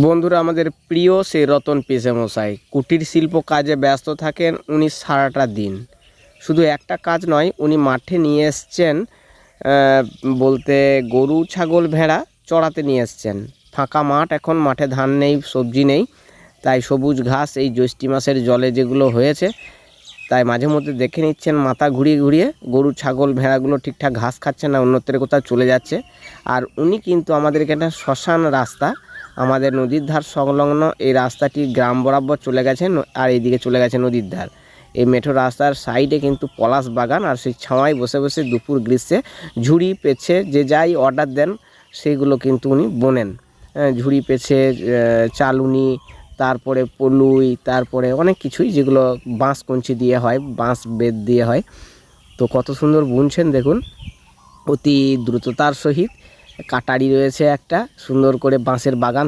বন্ধুরা, আমাদের প্রিয় সেই রতন পেশে মশাই কুটির শিল্প কাজে ব্যস্ত থাকেন উনি সারাটা দিন। শুধু একটা কাজ নয়, উনি মাঠে নিয়ে এসছেন বলতে গরু, ছাগল, ভেড়া চড়াতে নিয়ে এসছেন। ফাঁকা মাঠ, এখন মাঠে ধান নেই, সবজি নেই, তাই সবুজ ঘাস এই জ্যৈষ্ঠী মাসের জলে যেগুলো হয়েছে, তাই মাঝে মধ্যে দেখে নিচ্ছেন মাথা ঘুরিয়ে ঘুরিয়ে, গরু, ছাগল, ভেড়াগুলো ঠিকঠাক ঘাস খাচ্ছে না, অন্যত্র কোথাও চলে যাচ্ছে। আর উনি কিন্তু আমাদেরকে একটা শ্মশান রাস্তা আমাদের নদীর ধার সংলগ্ন এই রাস্তাটি গ্রাম বরাবর চলে গেছে আর এইদিকে চলে গেছে নদীর ধার। এই মেঠো রাস্তার সাইডে কিন্তু পলাশ বাগান আর সেই ছাওয়ায় বসে বসে দুপুর গ্রীষ্মে ঝুড়ি পেছে যে যাই অর্ডার দেন সেইগুলো কিন্তু উনি বোনেন। ঝুড়ি পেছে চালুনি, তারপরে পলুই, তারপরে অনেক কিছুই যেগুলো বাঁশ কঞ্চি দিয়ে হয়, বাঁশ বেত দিয়ে হয়। তো কত সুন্দর বুনছেন দেখুন। অতি দ্রুততার সহিত কাটারি রয়েছে একটা সুন্দর করে বাঁশের বাগান।